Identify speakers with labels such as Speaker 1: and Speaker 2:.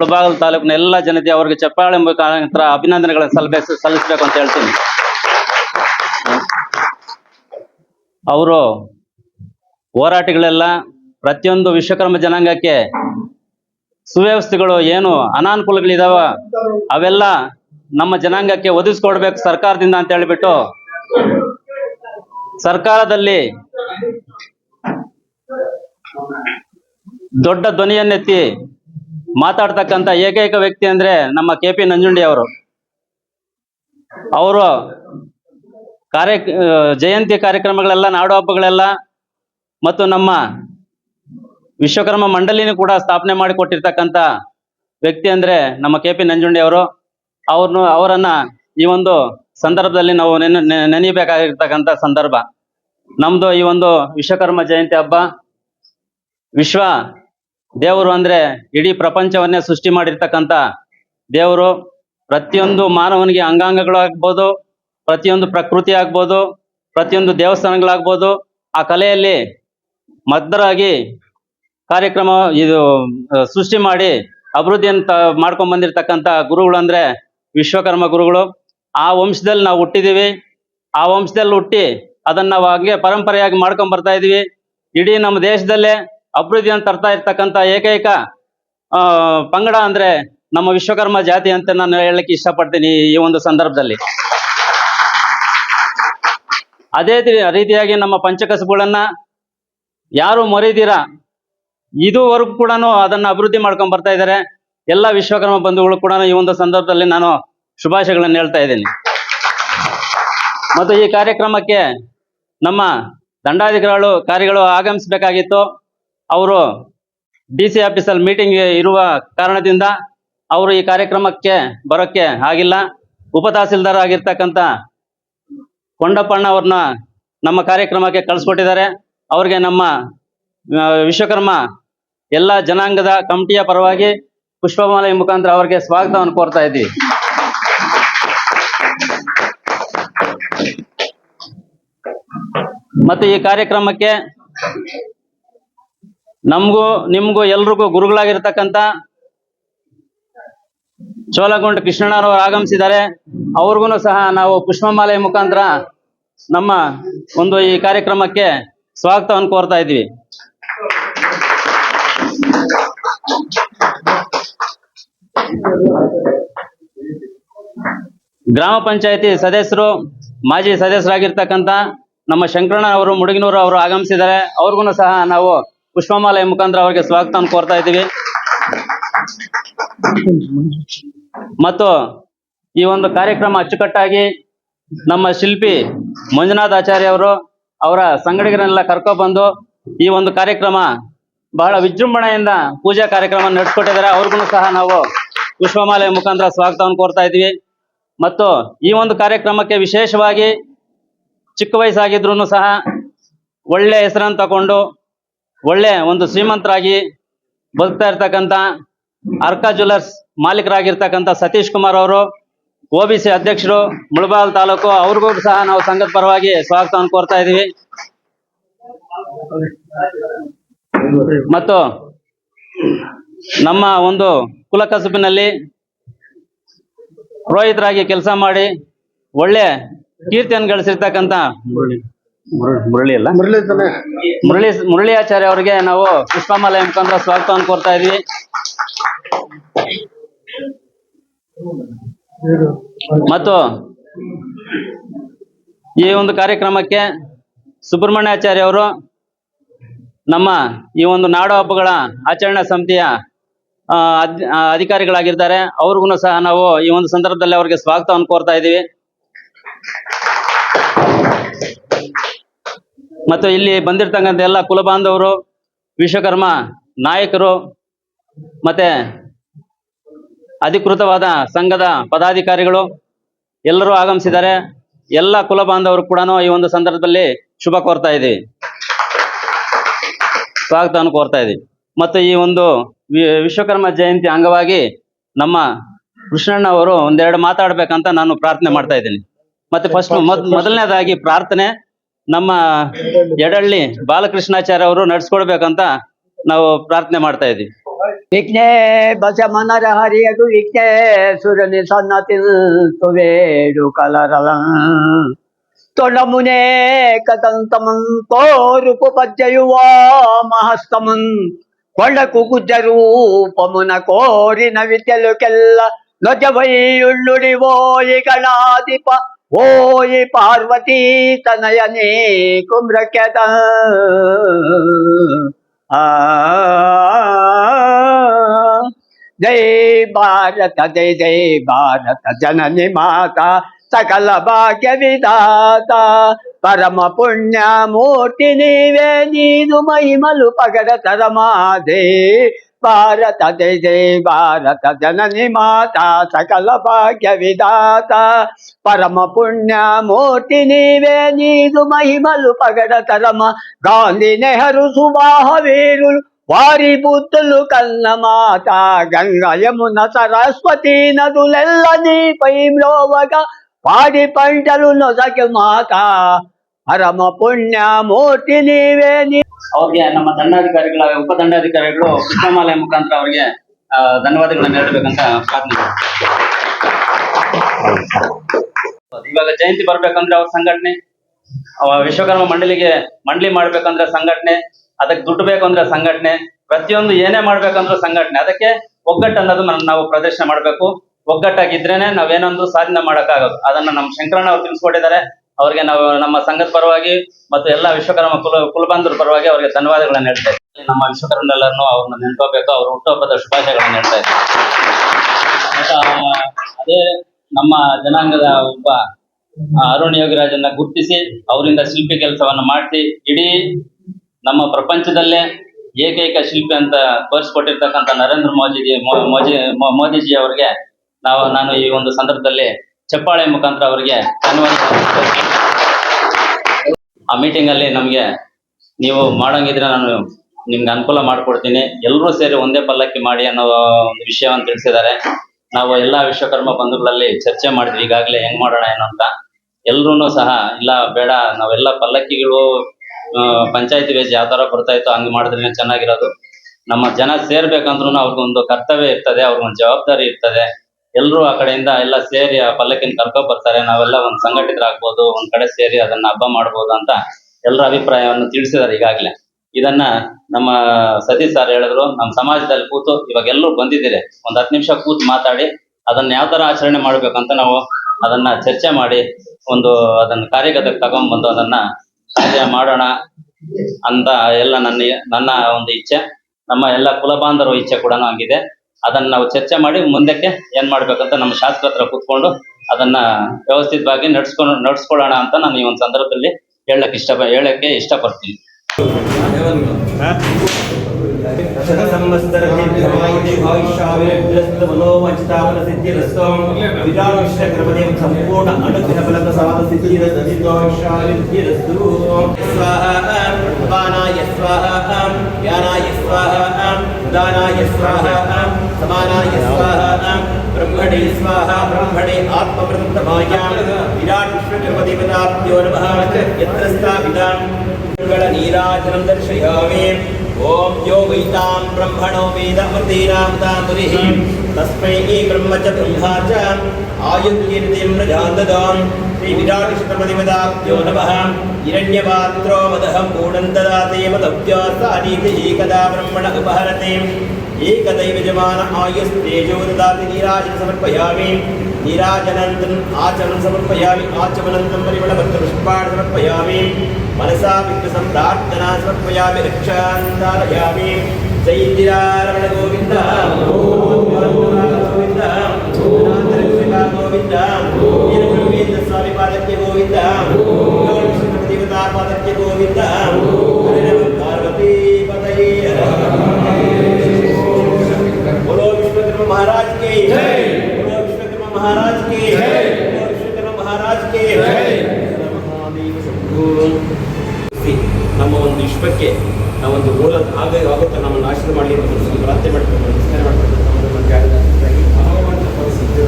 Speaker 1: ಮುಳಬಾಗಿಲು ತಾಲೂಕಿನ ಎಲ್ಲ ಜನತೆ ಅವರಿಗೆ ಚಪ್ಪಾಳೆ ಮುಖಾಂತರ ಅಭಿನಂದನೆಗಳನ್ನು ಸಲ್ಲಿಸ ಸಲ್ಲಿಸಬೇಕು ಅಂತ ಹೇಳ್ತೀನಿ. ಅವರು ಹೋರಾಟಗಳೆಲ್ಲ ಪ್ರತಿಯೊಂದು ವಿಶ್ವಕರ್ಮ ಜನಾಂಗಕ್ಕೆ ಸುವ್ಯವಸ್ಥೆಗಳು ಏನು ಅನಾನುಕೂಲಗಳಿದಾವ ಅವೆಲ್ಲ ನಮ್ಮ ಜನಾಂಗಕ್ಕೆ ಒದಗಿಸ್ಕೊಡ್ಬೇಕು ಸರ್ಕಾರದಿಂದ ಅಂತ ಹೇಳಿಬಿಟ್ಟು ಸರ್ಕಾರದಲ್ಲಿ ದೊಡ್ಡ ಧ್ವನಿಯನ್ನೆತ್ತಿ ಮಾತಾಡ್ತಕ್ಕಂಥ ಏಕೈಕ ವ್ಯಕ್ತಿ ಅಂದ್ರೆ ನಮ್ಮ ಕೆ ಪಿ ನಂಜುಂಡಿ ಅವರು. ಅವರು ಕಾರ್ಯ ಜಯಂತಿ ಕಾರ್ಯಕ್ರಮಗಳೆಲ್ಲ, ನಾಡು ಹಬ್ಬಗಳೆಲ್ಲ ಮತ್ತು ನಮ್ಮ ವಿಶ್ವಕರ್ಮ ಮಂಡಳಿನೂ ಕೂಡ ಸ್ಥಾಪನೆ ಮಾಡಿ ಕೊಟ್ಟಿರ್ತಕ್ಕಂಥ ವ್ಯಕ್ತಿ ಅಂದ್ರೆ ನಮ್ಮ ಕೆ ಪಿ ನಂಜುಂಡಿ ಅವರು. ಅವ್ರನ್ನು, ಅವರನ್ನ ಈ ಒಂದು ಸಂದರ್ಭದಲ್ಲಿ ನಾವು ನೆನೆ, ನೆನೆ- ನೆನೆಯಬೇಕಾಗಿರ್ತಕ್ಕಂಥ ಸಂದರ್ಭ. ನಮ್ದು ಈ ಒಂದು ವಿಶ್ವಕರ್ಮ ಜಯಂತಿ ಹಬ್ಬ ವಿಶ್ವ ದೇವರು ಅಂದ್ರೆ ಇಡೀ ಪ್ರಪಂಚವನ್ನೇ ಸೃಷ್ಟಿ ಮಾಡಿರ್ತಕ್ಕಂಥ ದೇವರು. ಪ್ರತಿಯೊಂದು ಮಾನವನಿಗೆ ಅಂಗಾಂಗಗಳು ಆಗ್ಬೋದು, ಪ್ರತಿಯೊಂದು ಪ್ರಕೃತಿ ಆಗ್ಬೋದು, ಪ್ರತಿಯೊಂದು ದೇವಸ್ಥಾನಗಳಾಗ್ಬೋದು. ಆ ಕಲೆಯಲ್ಲಿ ಮದ್ದರಾಗಿ ಕಾರ್ಯಕ್ರಮ ಇದು ಸೃಷ್ಟಿ ಮಾಡಿ ಅಭಿವೃದ್ಧಿಯನ್ನು ಮಾಡ್ಕೊಂಡ್ ಬಂದಿರತಕ್ಕಂಥ ಗುರುಗಳು ಅಂದ್ರೆ ವಿಶ್ವಕರ್ಮ ಗುರುಗಳು. ಆ ವಂಶದಲ್ಲಿ ನಾವು ಹುಟ್ಟಿದೀವಿ. ಆ ವಂಶದಲ್ಲಿ ಹುಟ್ಟಿ ಅದನ್ನ ನಾವು ಹಂಗೆ ಪರಂಪರೆಯಾಗಿ ಮಾಡ್ಕೊಂಡ್ ಬರ್ತಾ ಇದೀವಿ. ಇಡೀ ನಮ್ಮ ದೇಶದಲ್ಲೇ ಅಭಿವೃದ್ಧಿಯನ್ನು ತರ್ತಾ ಇರ್ತಕ್ಕಂಥ ಏಕೈಕ ಪಂಗಡ ಅಂದ್ರೆ ನಮ್ಮ ವಿಶ್ವಕರ್ಮ ಜಾತಿ ಅಂತ ನಾನು ಹೇಳಲಿಕ್ಕೆ ಇಷ್ಟಪಡ್ತೀನಿ ಈ ಒಂದು ಸಂದರ್ಭದಲ್ಲಿ. ಅದೇ ರೀತಿಯಾಗಿ ನಮ್ಮ ಪಂಚಕಸುಗಳನ್ನ ಯಾರು ಮರೀದಿರಾ, ಇದುವರೆಗೂ ಕೂಡ ಅದನ್ನ ಅಭಿವೃದ್ಧಿ ಮಾಡ್ಕೊಂಡ್ ಬರ್ತಾ ಇದ್ದಾರೆ ಎಲ್ಲ ವಿಶ್ವಕರ್ಮ ಬಂಧುಗಳು ಕೂಡ ಈ ಒಂದು ಸಂದರ್ಭದಲ್ಲಿ ನಾನು ಶುಭಾಶಯಗಳನ್ನು ಹೇಳ್ತಾ ಇದ್ದೀನಿ. ಮತ್ತು ಈ ಕಾರ್ಯಕ್ರಮಕ್ಕೆ ನಮ್ಮ ದಂಡಾಧಿಕಾರಿಗಳು ಕಾರ್ಯಗಳು ಆಗಮಿಸಬೇಕಾಗಿತ್ತು. ಅವರು ಡಿ ಸಿ ಆಫೀಸಲ್ಲಿ ಮೀಟಿಂಗ್ ಇರುವ ಕಾರಣದಿಂದ ಅವರು ಈ ಕಾರ್ಯಕ್ರಮಕ್ಕೆ ಬರೋಕ್ಕೆ ಆಗಿಲ್ಲ. ಉಪ ತಹಸೀಲ್ದಾರ್ ಆಗಿರ್ತಕ್ಕಂಥ ಕೊಂಡಪ್ಪಣ್ಣ ಅವ್ರನ್ನ ನಮ್ಮ ಕಾರ್ಯಕ್ರಮಕ್ಕೆ ಕಳಿಸ್ಕೊಟ್ಟಿದ್ದಾರೆ. ಅವ್ರಿಗೆ ನಮ್ಮ ವಿಶ್ವಕರ್ಮ ಎಲ್ಲ ಜನಾಂಗದ ಕಮಿಟಿಯ ಪರವಾಗಿ ಪುಷ್ಪಮಾಲೆ ಮುಖಾಂತರ ಅವರಿಗೆ ಸ್ವಾಗತವನ್ನು ಕೋರ್ತಾ ಇದ್ದೀವಿ. ಮತ್ತು ಈ ಕಾರ್ಯಕ್ರಮಕ್ಕೆ ನಮಗೂ, ನಿಮಗೂ ಎಲ್ರಿಗೂ ಗುರುಗಳಾಗಿರ್ತಕ್ಕಂಥ ಚೋಲಗೊಂಡ ಕೃಷ್ಣಣ್ಣನವರು ಆಗಮಿಸಿದ್ದಾರೆ. ಅವ್ರಿಗೂ ಸಹ ನಾವು ಪುಷ್ಪಮಾಲೆ ಮುಖಾಂತರ ನಮ್ಮ ಒಂದು ಈ ಕಾರ್ಯಕ್ರಮಕ್ಕೆ ಸ್ವಾಗತವನ್ನು ಕೋರ್ತಾ ಇದ್ವಿ ಗ್ರಾಮ ಪಂಚಾಯತಿ ಸದಸ್ಯರು, ಮಾಜಿ ಸದಸ್ಯರಾಗಿರ್ತಕ್ಕಂಥ ನಮ್ಮ ಶಂಕರಣ್ಣ ಅವರು, ಮುಡುಗಿನೂರು ಅವರು ಆಗಮಿಸಿದ್ದಾರೆ. ಅವ್ರಿಗೂ ಸಹ ನಾವು ಪುಷ್ಪಮಾಲೆ ಮುಖಾಂತರ ಅವರಿಗೆ ಸ್ವಾಗತವನ್ನು ಕೋರ್ತಾ ಇದ್ದೀವಿ. ಮತ್ತು ಈ ಒಂದು ಕಾರ್ಯಕ್ರಮ ಅಚ್ಚುಕಟ್ಟಾಗಿ ನಮ್ಮ ಶಿಲ್ಪಿ ಮಂಜುನಾಥ್ ಆಚಾರ್ಯ ಅವರು ಅವರ ಸಂಗಡಿಗರನ್ನೆಲ್ಲ ಕರ್ಕೊಬಂದು ಈ ಒಂದು ಕಾರ್ಯಕ್ರಮ ಬಹಳ ವಿಜೃಂಭಣೆಯಿಂದ ಪೂಜಾ ಕಾರ್ಯಕ್ರಮ ನಡೆಸ್ಕೊಟ್ಟಿದ್ದಾರೆ. ಅವ್ರಿಗೂ ಸಹ ನಾವು ಪುಷ್ಪಮಾಲೆ ಮುಖಾಂತರ ಸ್ವಾಗತವನ್ನು ಕೋರ್ತಾ ಇದ್ದೀವಿ. ಮತ್ತು ಈ ಒಂದು ಕಾರ್ಯಕ್ರಮಕ್ಕೆ ವಿಶೇಷವಾಗಿ ಚಿಕ್ಕ ವಯಸ್ಸಾಗಿದ್ರು ಸಹ ಒಳ್ಳೆ ಹೆಸರನ್ನು ತಗೊಂಡು ಒಳ್ಳೆ ಒಂದು ಶ್ರೀಮಂತರಾಗಿ ಬದುಕ್ತಾ ಇರ್ತಕ್ಕಂಥ ಅರ್ಕ ಜ್ಯುವೆಲರ್ಸ್ ಮಾಲೀಕರಾಗಿರ್ತಕ್ಕಂಥ ಸತೀಶ್ ಕುಮಾರ್ ಅವರು ಒ ಬಿ ಸಿ ಅಧ್ಯಕ್ಷರು, ಮುಳಬಾಲ್ ತಾಲೂಕು, ಅವ್ರಿಗೂ ಸಹ ನಾವು ಸಂಘದ ಪರವಾಗಿ ಸ್ವಾಗತವನ್ನು ಕೋರ್ತಾ ಇದೀವಿ ಮತ್ತು ನಮ್ಮ ಒಂದು ಕುಲಕಸುಬಿನಲ್ಲಿ ಪುರೋಹಿತರಾಗಿ ಕೆಲಸ ಮಾಡಿ ಒಳ್ಳೆ ಕೀರ್ತಿಯನ್ನು ಗಳಿಸಿರ್ತಕ್ಕಂಥ ಮುರಳಿ ಅಲ್ಲ? ಮುರಳಿ ಮುರಳಿ ಆಚಾರ್ಯ ಅವರಿಗೆ ನಾವು ಪುಷ್ಪಮಾಲೆ ಮುಖಾಂತರ ಸ್ವಾಗತವನ್ನು ಕೋರ್ತಾ ಇದೀವಿ. ಮತ್ತು ಈ ಒಂದು ಕಾರ್ಯಕ್ರಮಕ್ಕೆ ಸುಬ್ರಹ್ಮಣ್ಯಾಚಾರ್ಯ ಅವರು ನಮ್ಮ ಈ ಒಂದು ನಾಡು ಹಬ್ಬಗಳ ಆಚರಣಾ ಸಮಿತಿಯ ಅಧಿಕಾರಿಗಳಾಗಿರ್ತಾರೆ. ಅವ್ರಿಗೂ ಸಹ ನಾವು ಈ ಒಂದು ಸಂದರ್ಭದಲ್ಲಿ ಅವರಿಗೆ ಸ್ವಾಗತವನ್ನು ಕೋರ್ತಾ ಇದ್ದೀವಿ. ಮತ್ತು ಇಲ್ಲಿ ಬಂದಿರ್ತಕ್ಕಂಥ ಎಲ್ಲ ಕುಲಬಾಂಧವರು, ವಿಶ್ವಕರ್ಮ ನಾಯಕರು ಮತ್ತೆ ಅಧಿಕೃತವಾದ ಸಂಘದ ಪದಾಧಿಕಾರಿಗಳು ಎಲ್ಲರೂ ಆಗಮಿಸಿದ್ದಾರೆ. ಎಲ್ಲ ಕುಲ ಬಾಂಧವರು ಕೂಡ ಈ ಒಂದು ಸಂದರ್ಭದಲ್ಲಿ ಶುಭ ಕೋರ್ತಾ ಇದ್ದೀವಿ ಸ್ವಾಗತವನ್ನು ಕೋರ್ತಾ ಇದ್ದೀವಿ ಮತ್ತು ಈ ಒಂದು ವಿಶ್ವಕರ್ಮ ಜಯಂತಿ ಅಂಗವಾಗಿ ನಮ್ಮ ಕೃಷ್ಣಣ್ಣ ಅವರು ಒಂದೆರಡು ಮಾತಾಡ್ಬೇಕಂತ ನಾನು ಪ್ರಾರ್ಥನೆ ಮಾಡ್ತಾ ಇದ್ದೀನಿ. ಮತ್ತೆ ಫಸ್ಟ್ ಮೊದಲನೇದಾಗಿ ಪ್ರಾರ್ಥನೆ ನಮ್ಮ ಎಡಳ್ಳಿ ಬಾಲಕೃಷ್ಣಾಚಾರ್ಯ ಅವರು ನಡೆಸ್ಕೊಡ್ಬೇಕಂತ ನಾವು ಪ್ರಾರ್ಥನೆ ಮಾಡ್ತಾ ಇದೀವಿ
Speaker 2: ವಿಘ್ನೆ ಬಸ ಮನರ ಹರಿಯದು ವಿಘ್ನೇ ಸುರನಿ ಸನ್ನತಿ ತುವೇಡು ಕಲರಲ. ತೊಡಮುನೇ ಕದಂತಮನ್ ತೋರುಪು ಪದ್ಯಯುವ ಮಹಸ್ತಮನ್ కొండకు కుజ ಕೆಲ್ಲ కోరిన విద్యలుకెల్ల నొజవయ్యుళ్ళుడివోయి గణాధిప ఓయి పార్వతీ తనయనే కుమ్రకెద ఆ. జై భారత జై జై భారత జనని మాత సకల భాగ్య విధాత. పరమ పుణ్యమూర్తి నీవే నీదు మహిమలు పగడ తరమాదే. భారత జయ భారత జనని మాత సకల భాగ్య విధాత. పరమ పుణ్యమూర్తి నీవే నీదు మహిమలు పగడ తరమ. గాంధీ నెహరు సుబాహ వీరులు వారి బుద్ధులు కన్న మాత. గంగయమున సరస్వతి నదులెల్ల నీపై మ్రోవగా. పాడి పంటలు నొసకి మాత. పరమ పుణ్యమూర్తి నీవే నీ
Speaker 1: ಅವ್ರಿಗೆ ನಮ್ಮ ದಂಡಾಧಿಕಾರಿಗಳ ಉಪ ದಂಡಾಧಿಕಾರಿಗಳು ಕೃಷ್ಣಮಾಲೆ ಮುಖಾಂತರ ಅವರಿಗೆ ಧನ್ಯವಾದಗಳನ್ನು ನೀಡಬೇಕಂತ ಪ್ರಾರ್ಥನೆ. ಇವಾಗ ಜಯಂತಿ ಬರ್ಬೇಕಂದ್ರೆ ಅವ್ರ ಸಂಘಟನೆ ವಿಶ್ವಕರ್ಮ ಮಂಡಳಿಗೆ ಮಂಡಳಿ ಮಾಡ್ಬೇಕಂದ್ರೆ ಸಂಘಟನೆ, ಅದಕ್ಕೆ ದುಡ್ಡು ಬೇಕು ಅಂದ್ರೆ ಸಂಘಟನೆ, ಪ್ರತಿಯೊಂದು ಏನೇ ಮಾಡ್ಬೇಕಂದ್ರೂ ಸಂಘಟನೆ. ಅದಕ್ಕೆ ಒಗ್ಗಟ್ಟು ಅನ್ನೋದು ನಾವು ಪ್ರದರ್ಶನ ಮಾಡ್ಬೇಕು. ಒಗ್ಗಟ್ಟಾಗಿದ್ರೇನೆ ನಾವೇನೊಂದು ಸಾಧನೆ ಮಾಡೋಕ್ಕಾಗೋದು. ಅದನ್ನ ನಮ್ಮ ಶಂಕರಣ್ಣ ಅವ್ರು ತಿಳಿಸ್ಕೊಟ್ಟಿದ್ದಾರೆ. ಅವ್ರಿಗೆ ನಾವು ನಮ್ಮ ಸಂಘದ ಪರವಾಗಿ ಮತ್ತು ಎಲ್ಲ ವಿಶ್ವಕರ್ಮ ಕುಲ ಕುಲಬಂಧುರ ಪರವಾಗಿ ಅವರಿಗೆ ಧನ್ಯವಾದಗಳನ್ನ ಹೇಳ್ತಾ ಇದ್ದೀನಿ. ನಮ್ಮ ವಿಶ್ವಕರ್ಮರೆಲ್ಲರನ್ನು ಅವ್ರನ್ನ ನೆನ್ಕೋಬೇಕು, ಅವ್ರ ಹುಟ್ಟುಹಬ್ಬದ ಶುಭಾಶಯಗಳನ್ನ ಹೇಳ್ತಾ ಇದ್ದೀನಿ ಅದೇ ನಮ್ಮ ಜನಾಂಗದ ಒಬ್ಬ ಅರುಣ್ ಯೋಗಿರಾಜನ್ನ ಗುರುತಿಸಿ ಅವರಿಂದ ಶಿಲ್ಪಿ ಕೆಲಸವನ್ನು ಮಾಡಿಸಿ, ಇಡೀ ನಮ್ಮ ಪ್ರಪಂಚದಲ್ಲೇ ಏಕೈಕ ಶಿಲ್ಪಿ ಅಂತ ತೋರಿಸ್ಕೊಟ್ಟಿರ್ತಕ್ಕಂಥ ನರೇಂದ್ರ ಮೋದಿಜಿ ಮೋದಿ ಮೋದಿಜಿ ಅವರಿಗೆ ನಾವು, ನಾನು ಈ ಒಂದು ಸಂದರ್ಭದಲ್ಲಿ ಚಪ್ಪಾಳೆ ಮುಖಾಂತರ ಅವರಿಗೆ ಧನ್ಯವಾದ ಆ ಮೀಟಿಂಗ್ ಅಲ್ಲಿ ನಮಗೆ ನೀವು ಮಾಡಂಗಿದ್ರೆ ನಾನು ನಿಮ್ಗೆ ಅನುಕೂಲ ಮಾಡ್ಕೊಡ್ತೀನಿ. ಎಲ್ಲರೂ ಸೇರಿ ಒಂದೇ ಪಲ್ಲಕ್ಕಿ ಮಾಡಿ ಅನ್ನೋ ಒಂದು ವಿಷಯವನ್ನು ತಿಳಿಸಿದ್ದಾರೆ. ನಾವು ಎಲ್ಲಾ ವಿಶ್ವಕರ್ಮ ಬಂಧುಗಳಲ್ಲಿ ಚರ್ಚೆ ಮಾಡಿದ್ವಿ. ಈಗಾಗಲೇ ಹೆಂಗ್ ಮಾಡೋಣ, ಏನು ಅಂತ. ಎಲ್ರೂ ಸಹ, ಇಲ್ಲ, ಬೇಡ, ನಾವೆಲ್ಲ ಪಲ್ಲಕ್ಕಿಗಳು ಪಂಚಾಯತಿ ವೇಜ್ ಯಾವ ತರ ಬರ್ತಾ ಇತ್ತು ಹಂಗ್ ಮಾಡಿದ್ರೆ ಚೆನ್ನಾಗಿರೋದು. ನಮ್ಮ ಜನ ಸೇರ್ಬೇಕಂದ್ರೂ ಅವ್ರಿಗೊಂದು ಕರ್ತವ್ಯ ಇರ್ತದೆ, ಅವ್ರಿಗೊಂದು ಜವಾಬ್ದಾರಿ ಇರ್ತದೆ. ಎಲ್ರೂ ಆ ಕಡೆಯಿಂದ ಎಲ್ಲ ಸೇರಿ ಆ ಪಲ್ಲಕ್ಕಿನ ಕರ್ಕೊಂಡ್ ಬರ್ತಾರೆ. ನಾವೆಲ್ಲ ಒಂದ್ ಸಂಘಟಿತರಾಗಬಹುದು ಒಂದ್ ಕಡೆ ಸೇರಿ ಅದನ್ನ ಹಬ್ಬ ಮಾಡಬಹುದು ಅಂತ ಎಲ್ಲರ ಅಭಿಪ್ರಾಯವನ್ನು ತಿಳಿಸಿದ್ದಾರೆ ಈಗಾಗಲೇ. ಇದನ್ನ ನಮ್ಮ ಸತೀಶ್ ಸರ್ ಹೇಳಿದ್ರು, ನಮ್ಮ ಸಮಾಜದಲ್ಲಿ ಕೂತು ಇವಾಗ ಎಲ್ಲರೂ ಬಂದಿದ್ದೀರಿ. ಒಂದ್ ಹತ್ತು ನಿಮಿಷ ಕೂತು ಮಾತಾಡಿ, ಅದನ್ನ ಯಾವ ತರ ಆಚರಣೆ ಮಾಡ್ಬೇಕಂತ ನಾವು ಅದನ್ನ ಚರ್ಚೆ ಮಾಡಿ, ಒಂದು ಅದನ್ನ ಕಾರ್ಯಗತಕ್ಕೆ ತಗೊಂಡ್ ಬಂದು ಅದನ್ನ ಕಾರ್ಯ ಮಾಡೋಣ ಅಂತ ಎಲ್ಲ ನನ್ನ ನನ್ನ ಒಂದು ಇಚ್ಛೆ. ನಮ್ಮ ಎಲ್ಲ ಕುಲಬಾಂಧವರ ಇಚ್ಛೆ ಕೂಡ ಹಂಗಿದೆ. ಅದನ್ನ ನಾವು ಚರ್ಚೆ ಮಾಡಿ ಮುಂದಕ್ಕೆ ಏನ್ ಮಾಡ್ಬೇಕಂತ ನಮ್ಮ ಶಾಸಕರ ಹತ್ರ ಕೂತ್ಕೊಂಡು ಅದನ್ನ ವ್ಯವಸ್ಥಿತವಾಗಿ ನಡ್ಸ್ಕೊಂಡು ನಡ್ಸ್ಕೊಳ್ಳೋಣ ಅಂತ ನಾನು ಈ ಒಂದು ಸಂದರ್ಭದಲ್ಲಿ ಹೇಳಕ್ ಇಷ್ಟ ಹೇಳಕ್ಕೆ ಇಷ್ಟಪಡ್ತೀನಿ.
Speaker 3: ಸಂಪೂರ್ಣ உபானாய ஸ்வாஹாம் யானாய ஸ்வாஹாம் உதானாய ஸ்வாஹாம் சமானாய ஸ்வாஹாம் பிரம்மணே ஸ்வாஹா பிரம்மணே ஆத்ம பிரம்மமாயாம் விராட் விஷ்ணு கர்மதேவதாப்தியோ நமஹ யத்ர ஸ்தாபிதாம் நீராஜனம் தர்ஷயாமே ॐ यो वैतां ब्रह्मणो वेदमतीनां तामुनिः तस्मै ब्रह्म च ब्रह्मा च आयुर्कीर्तिं प्रजाददाम् ஸ்ரீ விராட்டிஷ்ணபதிமதாம் நமः இரண்யபாத்ரோ மதகம் மூடம் ததாதே மதவ்யாசானீதி ஏகதா பிரம்மண உபஹரதே ஏகதைவஜமான ஆயுஸ்தேஜோ ததாதி நீராஜன் சமர்ப்பயாமி நீராஜனந்தன் ஆச்சமனம் சமர்ப்பயாமி ஆச்சமனந்தம் பரிமளபத்த புஷ்பாணி சமர்ப்பயாமி மனசா விக்ரசம் பிரார்த்தனா சமர்ப்பயாமி ரக்ஷாந்தாலயாமி சைத்திராரமண கோவிந்தா ஓம் கோவிந்தா கோவிந்தா महाराज की जय बोलो विश्वकर्मा महाराज की जय महादेव शंभो ನಮ್ಮ ಒಂದು ವಿಶ್ವಕ್ಕೆ ನಾವೊಂದು ಮೂಲ ಆಗ ಆಗುತ್ತೆ ನಮ್ಮನ್ನು ಆಶೀರ್ವಾದ ಮಾಡಲಿ ಅಂತ ಪ್ರಾರ್ಥನೆ ಮಾಡ್ಕೊಂಡು ನಮಸ್ಕಾರ ಮಾಡ್ಕೊಂಡು ಭಗವಂತ ಪರಿಸ್ಥಿತಿ